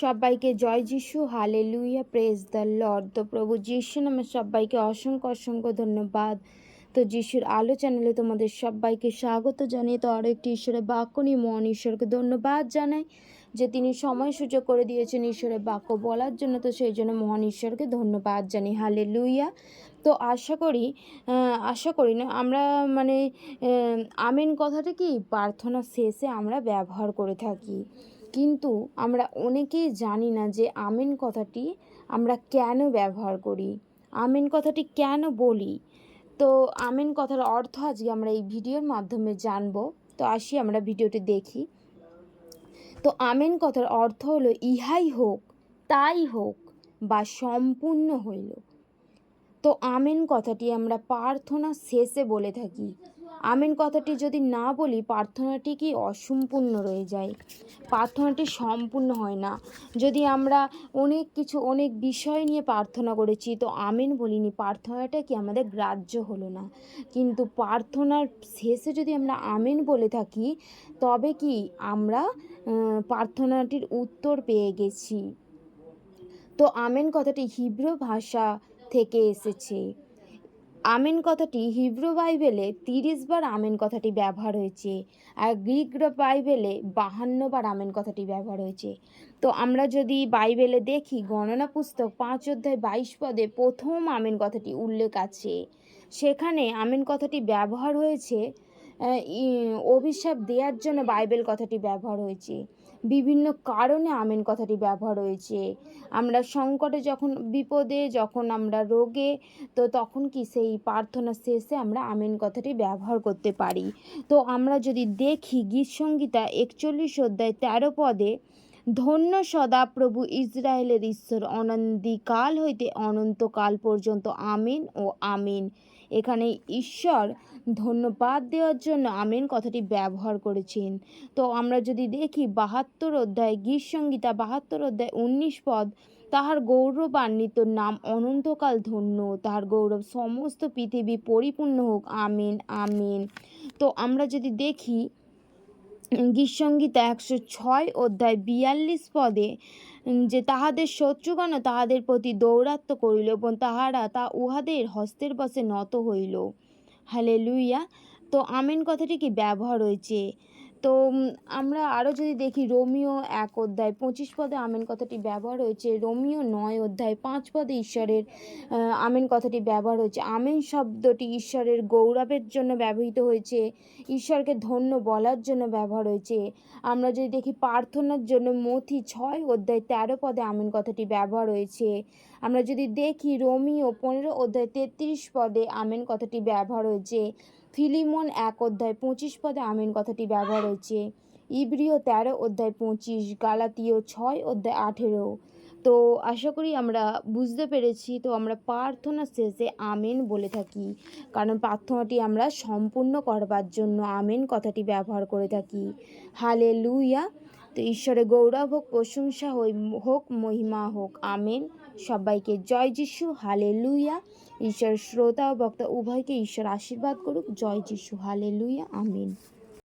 সবাইকে জয় যিশু হালে লুইয়া প্রেস দ্য লর্ড তো প্রভু যিশু নামে সবাইকে অসংখ্য অসংখ্য ধন্যবাদ। তো যিশুর আলো চ্যানেলে তোমাদের সবাইকে স্বাগত জানিয়ে তো আরও একটি ঈশ্বরের বাক্য নিয়ে মহান ঈশ্বরকে ধন্যবাদ জানাই, যে তিনি সময় সুযোগ করে দিয়েছেন ঈশ্বরের বাক্য বলার জন্য। তো সেই জন্য মহান ঈশ্বরকে ধন্যবাদ জানি হালে লুইয়া তো আশা করি আশা করি না, আমরা মানে আমেন কথাটা কি? প্রার্থনা শেষে আমরা ব্যবহার করে থাকি। কিন্তু আমরা অনেকেই জানি না যে আমেন কথাটি আমরা কেন ব্যবহার করি। আমেন কথাটি কেন বলি? তো আমেন কথার অর্থ আজকে আমরা এই ভিডিওর মাধ্যমে জানব। তো আসি আমরা ভিডিওটি দেখি। তো আমেন কথার অর্থ হলো, ইহাই হোক, তাই হোক বা সম্পূর্ণ হইল। তো আমেন কথাটি আমরা প্রার্থনা শেষে বলে থাকি। আমেন কথাটি যদি না বলি, প্রার্থনাটি কি অসম্পূর্ণ রয়ে যায়? প্রার্থনাটি সম্পূর্ণ হয় না। যদি আমরা অনেক কিছু, অনেক বিষয় নিয়ে প্রার্থনা করেছি, তো আমিন বলিনি, প্রার্থনাটা কি আমাদের গ্রাহ্য হলো না। কিন্তু প্রার্থনার শেষে যদি আমরা আমিন বলে থাকি, তবে কি আমরা প্রার্থনাটির উত্তর পেয়ে গেছি? তো আমেন কথাটি হিব্রু ভাষা থেকে এসেছে। আমেন কথাটি হিব্রু বাইবেলে তিরিশ বার আমেন কথাটি ব্যবহার হয়েছে আর গ্রিক বাইবেলে বাহান্ন বার আমেন কথাটি ব্যবহার হয়েছে। তো আমরা যদি বাইবেলে দেখি গণনা পুস্তক পাঁচ অধ্যায় বাইশ পদে প্রথম আমেন কথাটি উল্লেখ আছে। সেখানে আমেন কথাটি ব্যবহার হয়েছে অভিশাপ দেওয়ার জন্য বাইবেল কথাটি ব্যবহার হয়েছে। বিভিন্ন কারণে আমেন কথাটি ব্যবহার হয়েছে। আমরা সংকটে যখন, বিপদে যখন আমরা রোগে, তো তখন কি সেই প্রার্থনা শেষে আমরা আমেন কথাটি ব্যবহার করতে পারি? তো আমরা যদি দেখি গীত সংগীতা একচল্লিশ অধ্যায় তেরো পদে, ধন্য সদা প্রভু ইসরায়েলের ঈশ্বর অনন্দিকাল হইতে অনন্তকাল পর্যন্ত আমিন ও আমিন। এখানে ঈশ্বর ধন্যবাদ দেওয়ার জন্য আমিন কথাটি ব্যবহার করেছেন। তো আমরা যদি দেখি বাহাত্তর অধ্যায় গীত সংগীতা বাহাত্তর অধ্যায় উনিশ পদ, তাহার গৌরবান্বিত নাম অনন্তকাল ধন্য, তাহার গৌরব সমস্ত পৃথিবী পরিপূর্ণ হোক, আমিন আমিন। তো আমরা যদি দেখি গীত সংগীতা একশো ছয় অধ্যায় বিয়াল্লিশ পদে যে তাহাদের শত্রুগণ তাহাদের প্রতি দৌরাত্ম করিল এবং তাহারা তা উহাদের হস্তের বসে নত হইল। হালে লুইয়া তো আমিন কথাটি কি? ব্যবহার হয়েছে। তো আমরা আরও যদি দেখি, রোমিও এক অধ্যায় পঁচিশ পদে আমেন কথাটি ব্যবহার হয়েছে, রোমিও নয় অধ্যায় পাঁচ পদে ঈশ্বরের আমেন কথাটি ব্যবহার হয়েছে। আমেন শব্দটি ঈশ্বরের গৌরবের জন্য ব্যবহৃত হয়েছে, ঈশ্বরকে ধন্য বলার জন্য ব্যবহার হয়েছে। আমরা যদি দেখি, প্রার্থনার জন্য মথি ছয় অধ্যায় তেরো পদে আমেন কথাটি ব্যবহার হয়েছে। আমরা যদি দেখি, রোমিও পনেরো অধ্যায় তেত্রিশ পদে আমেন কথাটি ব্যবহার হয়েছে। ফিলিমন এক অধ্যায় পঁচিশ পদে আমিন কথাটি ব্যবহার হয়েছে। ইব্রিয় তেরো অধ্যায় পঁচিশ, গালাতীয় ছয় অধ্যায় আঠেরো। তো আশা করি আমরা বুঝতে পেরেছি, তো আমরা প্রার্থনা শেষে আমেন বলে থাকি। কারণ প্রার্থনাটি আমরা সম্পূর্ণ করবার জন্য আমেন কথাটি ব্যবহার করে থাকি। হালে লুইয়া তো ঈশ্বরের গৌরব হোক, প্রশংসা হই- হোক, মহিমা হোক, আমেন। সবাইকে জয় যিশু হালে লুইয়া ঈশ্বর শ্রোতা ও বক্তা উভয়কে ঈশ্বর আশীর্বাদ করুক। জয় যিশু হালে লুইয়া আমেন।